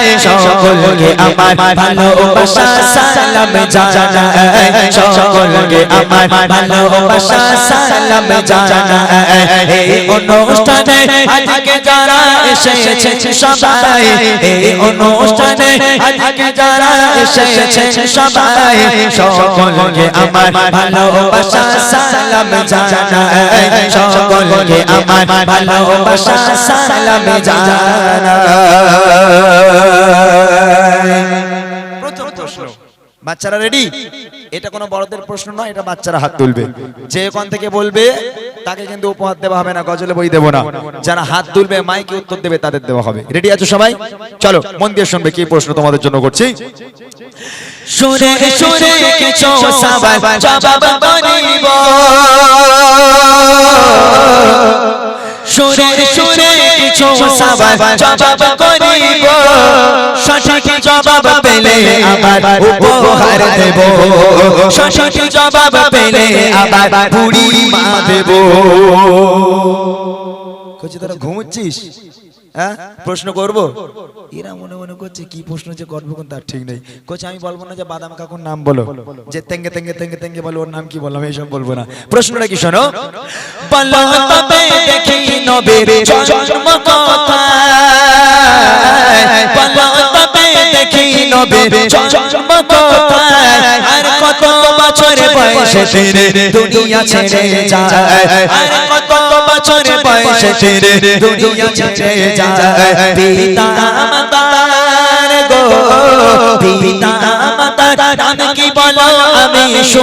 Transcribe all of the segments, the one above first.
সাজায় সকলকে আমার ভালোবাসা, সালাম জানাই। সকলকে আমার ভালোবাসা, সালাম জানাই। এই অনুষ্ঠানে আজকে যারা এসেছে সবাই, এই অনুষ্ঠানে আজকে যারা এসেছে সবাই, সকলকে আমার ভালোবাসা, সালাম জানাই। সকলকে আমার ভালোবাসা সালাম বাচ্চারা রেডি এটা কোনো বড়দের প্রশ্ন নয়, এটা বাচ্চারা হাত তুলবে। যে ওখান থেকে বলবে, তাকে কিন্তু উপহার দেওয়া হবে না, গজলে বই দেবো না। যারা হাত তুলবে, মাইকে উত্তর দেবে, তাদের দেওয়া হবে। রেডি আছো সবাই? চলো, মন দিয়ে শুনবে কি প্রশ্ন তোমাদের জন্য করছি। শুনে শুনে কিছু সবাই জবাব করিব শুনে শুনে কিছু সবাই জবাব করিব সঠিক জবাব পেলে আবার উপহার দেব। সঠিক জবাব পেলে আবার মা দেব। তোরা ঘুমোচ্ছিস? হ্যাঁ? প্রশ্ন করব? এরা মনে মনে করছে কি প্রশ্ন যে করব কোন তার ঠিক নেই। কোচ আমি বলব না যে বাদাম কাকুর নাম বলো। যে তেঙ্গে তেঙ্গে তেঙ্গে তেঙ্গে বলো ওর নাম কি বললাম এইসব বলব না। প্রশ্নটা কি শোনো? দেখি নবীর জন্ম কোথায়? বলো দেখি নবীর জন্ম কোথায়? আর কত বছর বয়সে তেরে দুনিয়া ছেড়ে যায়। আর কত বছর বয়সে তেরে দুনিয়া ছেড়ে যায়। পিতা মাতার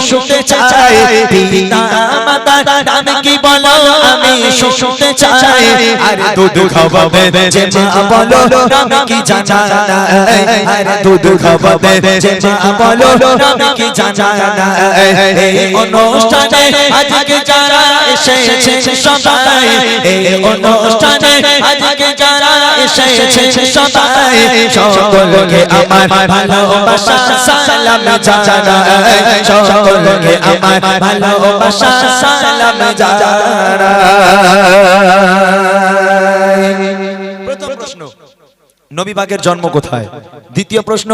শুনতে চাই, পিতা মাতার নাম কি বলো? আমি শুনতে চাই। আরে দুধ খাওয়াবে যে মা বলো, নাম কি জানা আরে দুধ খাওয়াবে যে মা বলো, নাম কি জানা এই অনুষ্ঠানে আজকে যারা এসেছে সবাই, এই অনুষ্ঠানে আজকে যারা এসেছে সবাই সকলকে আমার ভালোবাসা সালাম জানাই। সকলকে আমার ভালোবাসা সালাম জানাই। প্রথম প্রশ্ন নবী জন্ম কোথায়? দ্বিতীয় প্রশ্ন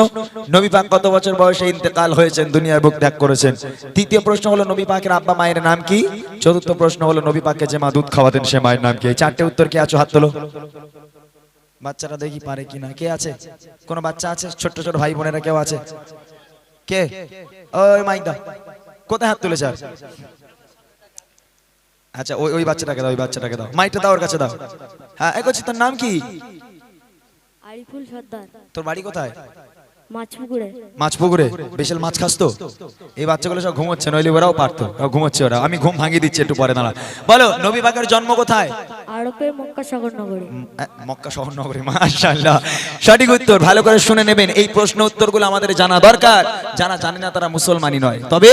নবী পাক কত বছর বয়সে ইন্তেকাল হয়েছেন? দুনিয়ার বুক ত্যাগ করেছেন। তৃতীয় প্রশ্ন হলো নবী পাকের আব্বা মায়ের নাম কি? চতুর্থ প্রশ্ন হলো নবী পাককে যে মা দুধ খাওয়াতেন সে মায়ের নাম কি? এই চারটে উত্তর কে আছো? হাত তোলো। বাচ্চারা দেখি পারে কিনা? কে আছে? কোন বাচ্চা আছে? ছোট ছোট ভাই বোনেরা কেউ আছে? কে? ওই মাইকদা কোথায় হাত তুলেছে? আর? আচ্ছা ওই ওই বাচ্চাটাকে দাও ওই বাচ্চাটাকে দাও। মাইকটা দাও ওর কাছে দাও। হ্যাঁ এই করছি তোর নাম কি? আরিফুল সর্দার। তোর বাড়ি কোথায়? মাছ পুকুরে বিশাল মাছ খাস তো? এই বাচ্চাগুলো সব ঘুমোচ্ছে নইলে ওরাও পারতো। ঘুমোচ্ছে ওরা। আমি ঘুম ভাঙিয়ে দিচ্ছি একটু পরে দাঁড়া। বলো নবী পাকের জন্ম কোথায়? আরবের মক্কা সাগর নগরে মক্কা শহর নগরে মাশাআল্লাহ। সঠিক উত্তর ভালো করে শুনে নেবেন। এই প্রশ্ন উত্তরগুলো আমাদের জানা দরকার। যারা জানে না তারা মুসলমানই নয়। তবে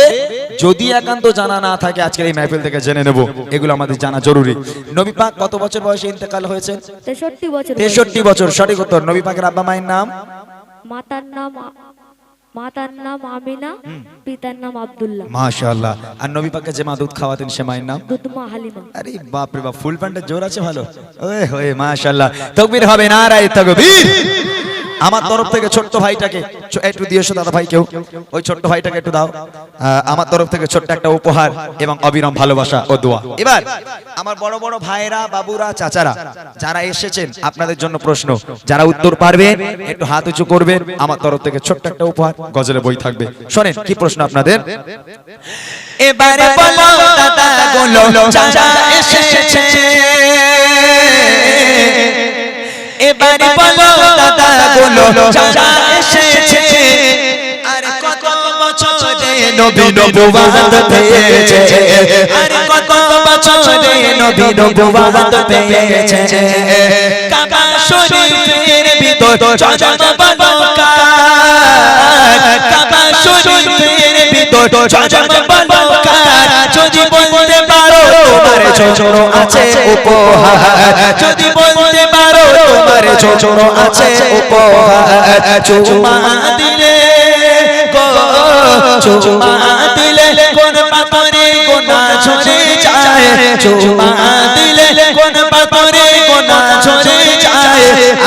যদি একান্ত জানা না থাকে আজকের এই মাহফিল থেকে জেনে নেব। এগুলো আমাদের জানা জরুরি। নবী পাক কত বছর বয়সে ইন্তেকাল হয়েছে বছর। তেষট্টি বছর। সঠিক উত্তর। নবী পাকের আব্বা মায়ের নাম? মাতার নাম মাতার নাম আমিনা পিতার নাম আব্দুল্লাহ। মাশাআল্লাহ। আর নবী পাককে যে মা দুধ খাওয়াতেন সে মায়ের নাম? দুধমা হালিমা। আরে বাপ রে বাপ ফুল প্যান্টের জোর আছে ভালো? ওয়ে হোয়ে মাশাআল্লাহ। তাকবীর হবে নারায়ে তাকবীর। আমার তরফ থেকে ছোট্ট ভাইটাকে একটু দিয়েছ দাদা ভাই কেউ? ওই ছোট্ট ভাইটাকে একটু দাও। আমার তরফ থেকে ছোট্ট একটা উপহার এবং অবিরাম ভালোবাসা ও দোয়া। এবার, আমার বড় বড় ভাইরা বাবুরা, চাচারা, যারা এসেছেন, আপনাদের জন্য প্রশ্ন, যারা উত্তর পারবেন একটু হাত উঁচু করবেন আমার তরফ থেকে ছোট্ট একটা উপহার, গজলে বই থাকবে। শোনেন, কি প্রশ্ন আপনাদের? এবারে বলো দাদা চাচা এসেছে। এবারে বলো দাদা গুলো চাচা এসেছে। আর কত বছরে নবী নবুয়াত পেয়েছে। আর কত বছরে নবী নবুয়াত পেয়েছে। কাবা শরীফের ভিতর জজমবালকার কাবা শরীফের ভিতর জজমবালকার যদি বলতে পারো তোমার ছোট আছে উপহার। যদি বলতে পারো তোমার ছোট আছে দিলে দিলে কোন পাথরে গোনা ঝরে যায়। চুমা দিলে কোন পাথরে গোনা যায়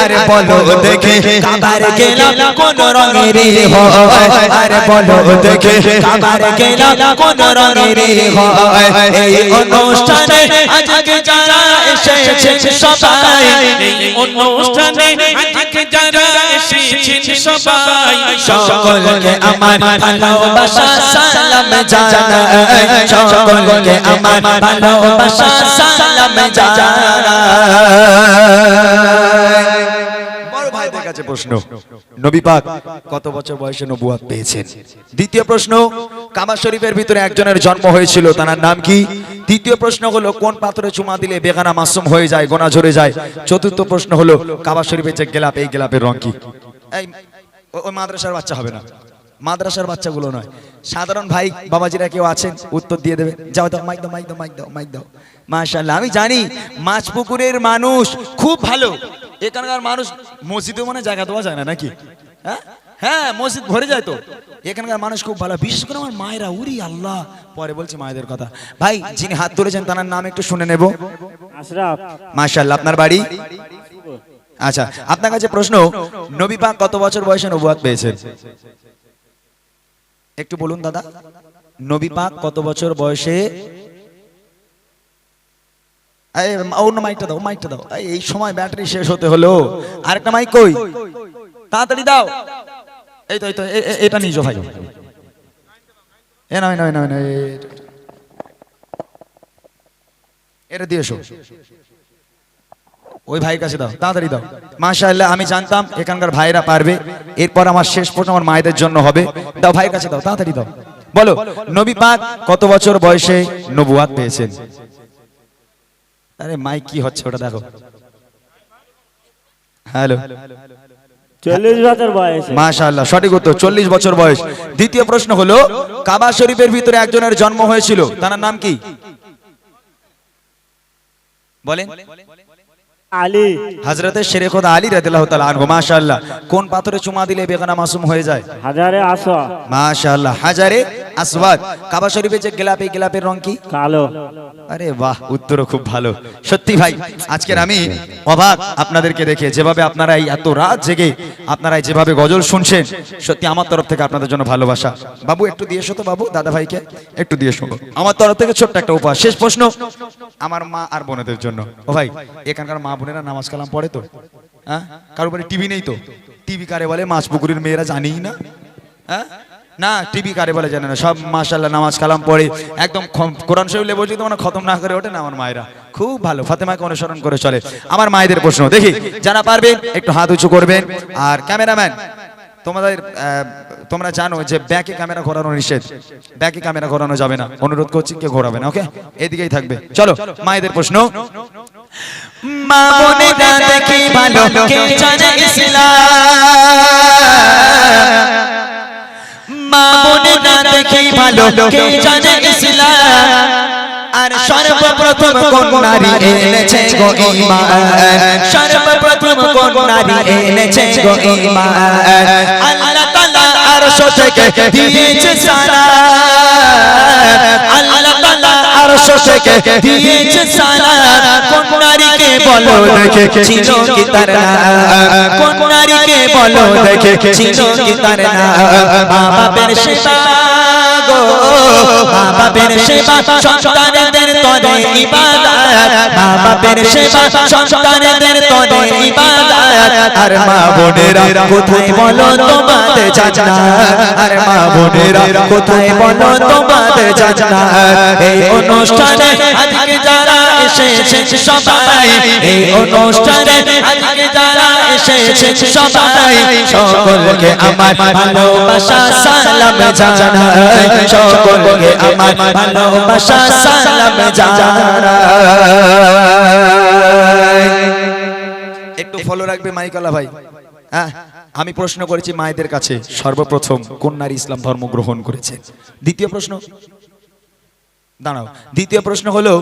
আরে বলো দেখে কাবার গেলাম কোন রঙের হয়? আরে বলো দেখে কাবার গেলাম কোন রঙের হয়? এই অনুষ্ঠানে আজকে যারা এসেছেন সবাই। এই অনুষ্ঠানে আজকে যারা এসেছেন সবাই। সকলকে আমার ভালোবাসা সালাম জানাই। সকলকে আমার ভালোবাসা সালাম জানাই। কাছে প্রশ্ন। নবী পাক কত বছর বয়সে নবুয়াত পেয়েছেন? দ্বিতীয় প্রশ্ন কাবা শরীফের ভিতরে একজনের জন্ম হয়েছিল তার নাম কি? তৃতীয় প্রশ্ন হলো কোন পাথরে চুমা দিলে বেগানা মাসুম হয়ে যায় গোনা ঝরে যায়? চতুর্থ প্রশ্ন হলো কাবা শরীফের যে গেলাপ এই গেলাপের রং কি? এই ওই মাদ্রাসার বাচ্চা হবে না। মাদ্রাসার বাচ্চাগুলো নয়। সাধারণ ভাই বাবাজিরা কেউ আছেন? উত্তর দিয়ে দেবে। যাও দাও মাইক দাও মাইক দাও মাইক দাও মাইক দাও। মাশাল্লাহ আমি জানি মাছ পুকুরের মানুষ খুব ভালো। এখানকার মানুষ মসজিদে মানে জায়গা দেওয়া যায় না নাকি? হ্যাঁ? হ্যাঁ মসজিদ ভরে যায় তো। এখানকার মানুষ খুব ভালো। বিশেষ করে আমার মায়েরা উরি আল্লাহ। পরে বলছি মায়েদের কথা। ভাই যিনি হাত তুলেছেন তার নাম একটু শুনে নেব। মাশাল্লাহ আপনার বাড়ি? আচ্ছা আপনার কাছে প্রশ্ন নবী পাক কত বছর বয়সে নবুয়াত পেয়েছেন? একটু বলুন দাদা। নবী পাক কত বছর বয়সে অন্য মাইকটা দাও মাইকটা দাও। এই, সময় ব্যাটারি শেষ হতে হলো। আরেকটা মাইক কই? তাড়াতাড়ি দাও। এই তো এই তো এটা নিজ ভাই। এ না না এটা দিয়ে এসো। ওই ভাইয়ের কাছে দাও তাড়াতাড়ি দাও। মাশাআল্লাহ আমি জানতাম এখানকার ভাইরা পারবে। এরপর আমার শেষ প্রশ্ন আমার মায়েদের জন্য হবে। দাও ভাইয়ের কাছে দাও তাড়াতাড়ি দাও। বলো নবী পাক কত বছর বয়সে নবুয়াত পেয়েছেন? আরে মাইক কি হচ্ছে ওটা দেখো। হ্যালো। চল্লিশ বছর বয়সে। মাশাআল্লাহ সঠিক উত্তর চল্লিশ বছর বয়স। দ্বিতীয় প্রশ্ন হলো কাবা শরীফের ভিতরে একজনের জন্ম হয়েছিল তার নাম কি? বলেন। আলী। হজরতে শেরে খোদা আলী রাদিয়াল্লাহু তাআলা আনহু মাশাআল্লাহ। কোন পাথরে চুমা দিলে বেগানা মাসুম হয়ে যায়? হাজারে আসা মাশাআল্লাহ হাজারে আসওয়াদ কাবা শরীফে যে গোলাপ এই গোলাপের রং কি? কালো। আরে বাহ উত্তরও খুব ভালো। সত্যি ভাই আজকের আমি অবাক আপনাদেরকে দেখে যেভাবে আপনারা এই এত রাত জেগে আপনারা যেভাবে গজল শুনছেন সত্যি আমার তরফ থেকে আপনাদের জন্য ভালোবাসা। বাবু একটু দিয়ে এসো তো বাবু দাদা ভাইকে একটু দিয়ে এসো। আমার তরফ থেকে ছোট্ট একটা উপহার। শেষ প্রশ্ন আমার মা আর বোনেদের জন্য। ও ভাই এখানকার মা বোনেরা নামাজ কালাম পড়ে তো? হ্যাঁ? বাড়ি টিভি নেই তো? টিভি কারে বলে মাছ পুকুরের মেয়েরা জানিই না? হ্যাঁ? না টিভি কারে বলে জানে না, সব মাশাল্লাহ নামাজ কালাম পড়ে। একদম কোরআন শরীফ লেবো যদি মানে খতম না করে ওঠে না আমার মায়েরা। খুব ভালো, ফাতেমাকে অনুসরণ করে চলে। আমার মায়েদের প্রশ্ন, দেখি, যারা পারবেন একটু হাত উঁচু করবেন। আর ক্যামেরাম্যান, তোমাদের তোমরা জানো যে ব্যাকে ক্যামেরা ঘোরানো নিষেধ। ব্যাকে ক্যামেরা ঘোরানো যাবে না। অনুরোধ করছি কেউ ঘোরাবে না, ওকে? এদিকেই থাকবে। চলো, মায়েদের প্রশ্ন। মা কে ইসলাম? মা বোনেরা দেখি ভালো, কে জানে ইসলাম? আর সর্বপ্রথম কোন নারী এনেছে গো ঈমান সর্বপ্রথম কোন নারী এনেছে গো ঈমান আল্লাহ তাআলা আরশ থেকে দিয়েছে সারা আল্লাহ আরশ থেকে দিয়েছে সালাম কোন নারীকে বলো দেখে ছিল কি তার নাম কোন নারীকে বলো দেখে ছিল কি তার নাম মা বাপের সেবা গো বাবা বাপের সেবা সন্তানদের তরে ইবাদত বাপের সেবা সন্তানদের তনে ইবাদত। আর মা বোনেরা কোথায় বলো তোমাদের জান্নাত? আর মা বোনেরা কোথায় বলো তোমাদের জান্নাত? এই অনুষ্ঠানে আজকে যারা এসেছে সবাই এই অনুষ্ঠানে আজকে যারা এসেছেন সবাই, সকলকে আমার ভালোবাসা সালাম জানাই। সকলকে আমার ভালোবাসা সালাম জানাই। একটু ফলো রাখবে মাইকালা ভাই। হ্যাঁ আমি প্রশ্ন করেছি মায়েদের কাছে, সর্বপ্রথম কোন নারী ইসলাম ধর্ম গ্রহণ করেছে? দ্বিতীয় প্রশ্ন? দাঁড়াও, দ্বিতীয় প্রশ্ন হলো,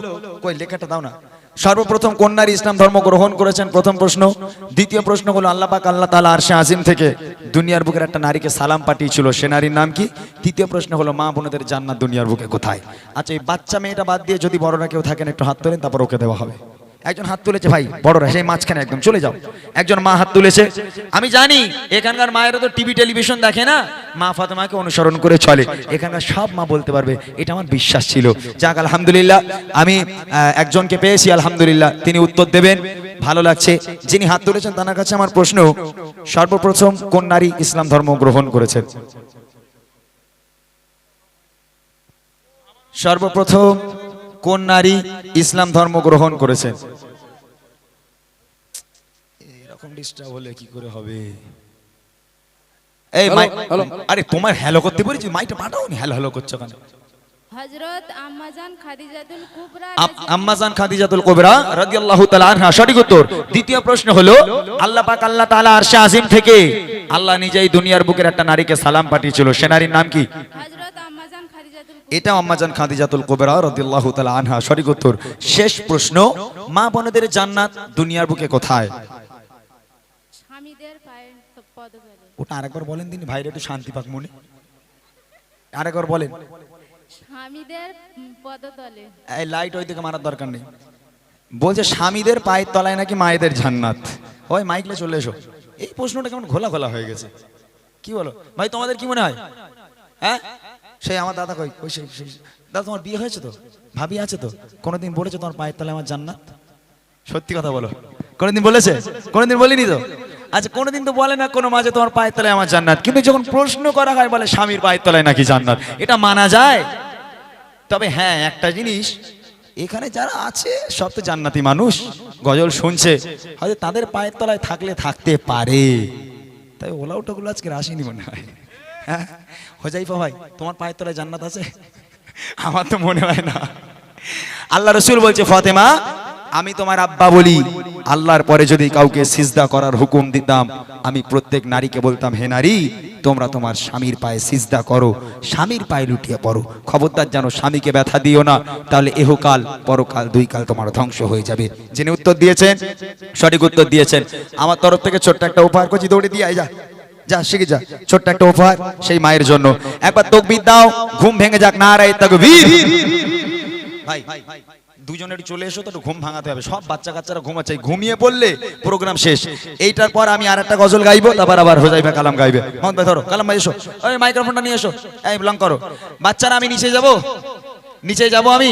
কই, লেখাটা দাও না। সর্বপ্রথম কন্যার ইসলাম ধর্ম গ্রহণ করেছেন? প্রথম প্রশ্ন। দ্বিতীয় প্রশ্ন হলো, আল্লাহ পাক, আল্লাহ তাআলা আরশে আজিম থেকে দুনিয়ার বুকের একটা নারীকে সালাম পাঠিয়েছিল। সে নারীর নাম কি? তৃতীয় প্রশ্ন হলো, মা বোনদের জান্নাত দুনিয়ার বুকে কোথায়? আচ্ছা এই বাচ্চা মেয়েটা বাদ দিয়ে যদি বড়রা কেউ থাকেন, একটু হাত তোলেন, তারপর ওকে দেওয়া হবে। একজন হাত তুলেছে, ভাই, বড়রা, সেই মাঝখানে একদম, চলে যাও। একজন মা হাত তুলেছে। আমি জানি, এখানকার মায়েরা তো টিভি, টেলিভিশন দেখে না। মা ফাতেমাকে অনুসরণ করে চলে। এখানকার সব মা বলতে পারবে, এটা আমার বিশ্বাস ছিল। যাক, আলহামদুলিল্লাহ, আমি একজনকে পেয়েছি, আলহামদুলিল্লাহ, তিনি উত্তর দেবেন। ভালো লাগছে। যিনি হাত তুলেছেন, তার কাছে আমার প্রশ্ন, সর্বপ্রথম কোন নারী ইসলাম ধর্ম গ্রহণ করেছেন সর্বপ্রথম কোন নারী ইসলাম ধর্ম গ্রহণ করেছেন এরকম ডিস্টার্ব হলে কি করে হবে? এই মাই আরে তোমার হ্যালো করতে বলেছি মাইটা পাঠাও নি হ্যালো হ্যালো করছ কেন? আম্মাজান খাদিজাতুল কুবরা আম- আম্মাজান খাদিজাতুল কুবরা রাদিয়াল্লাহু তাআলা আনহা সঠিক উত্তর। দ্বিতীয় প্রশ্ন হলো আল্লাহ পাক আল্লাহ তাআলা আরশে আজিম থেকে আল্লাহ নিজেই দুনিয়ার বুকের একটা নারীকে সালাম পাঠিয়েছিল সে নারীর নাম কি? হজরত এটা আম্মাজান খাদিজাতুল কুবরা রাদিয়াল্লাহু তাআলা আনহা। সঠিক উত্তর। শেষ প্রশ্ন মা বোনদের জান্নাত দুনিয়ার বুকে কোথায়? ওটা আরেকবার বলেন দিন ভাইরা একটু শান্তি পাক মনে। আরেকবার বলেন। স্বামীদের পদতলে এই লাইট ওই দিকে মারার দরকার নেই। বলছে স্বামীদের পায়ের তলায় নাকি মায়েদের জান্নাত? ওই মাইকলে চলে এসো। এই প্রশ্নটা কেমন ঘোলা ঘোলা হয়ে গেছে। কি বলো? ভাই তোমাদের কি মনে হয়? হ্যাঁ? সেই আমার দাদা কই? ওই সেই দাদা, তোমার বিয়ে হয়েছে তো? ভাবি আছে তো? কোনোদিন বলেছে তোমার পায়ের তলায় আমার জান্নাত? সত্যি কথা বলো। কোনোদিন বলেছে? কোনোদিন বলিনি তো? আচ্ছা কোনোদিন তো বলে না কোনো মাঝে তোমার পায়ের তলায় আমার জান্নাত। কিন্তু যখন প্রশ্ন করা হয়, বলে স্বামীর পায়ের তলায় নাকি জান্নাত? এটা মানা যায়। তবে হ্যাঁ একটা জিনিস, এখানে যারা আছে, সব তো জান্নাতি মানুষ। গজল শুনছে। হয়তো তাদের পায়ের তলায় থাকলে থাকতে পারে। তাই ওলা ওটাগুলো আজকে আসেনি মনে হয়। হ্যাঁ? হোজাইফা ভাই, তোমার পায়ের তলায় জান্নাত আছে? আমার তো মনে হয় না। আল্লাহ রসুল বলছে, ফতেমা, আমি তোমার আব্বা বলি। আল্লাহর পরে যদি কাউকে সিজদা করার হুকুম দিতাম, আমি প্রত্যেক নারীকে বলতাম, হে নারী, তোমরা তোমার স্বামীর পায়ে সিজদা করো। স্বামীর পায়ে লুটিয়ে পড়ো। খবরদার যেন স্বামীকে ব্যথা দিও না, তাহলে এহকাল, পরকাল দুই কাল তোমার ধ্বংস হয়ে যাবে। যিনি উত্তর দিয়েছেন, সঠিক উত্তর দিয়েছেন। আমার তরফ থেকে ছোট্ট একটা উপহার করছি দৌড়ে দিয়ে যা। যা, শিখে যা। ছোট্ট একটা উপহার সেই মায়ের জন্য। একবার তকবির দাও, ঘুম ভেঙে যাক না রাই তকবীর। ভাই দুজনে একটু চলে এসো তো ঘুম ভাঙাতে হবে। সব বাচ্চা কাচ্চারা ঘুমাচ্ছে ঘুমিয়ে পড়লে প্রোগ্রাম শেষ। এইটার পর আমি আর একটা গজল গাইবো, তারপর আবার হোজাইবা কালাম গাইবে। মোহাম্মদ ভাই, ধরো, কালাম ভাই, এসো। ওই মাইক্রোফোনটা নিয়ে এসো। এই ব্লং করো। বাচ্চারা, আমি নিচে যাব। নিচে যাব আমি?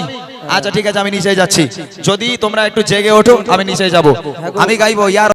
আচ্ছা ঠিক আছে, আমি নিচে যাচ্ছি। যদি তোমরা একটু জেগে ওঠো, আমি নিচে যাব। আমি গাইবো, ইয়ার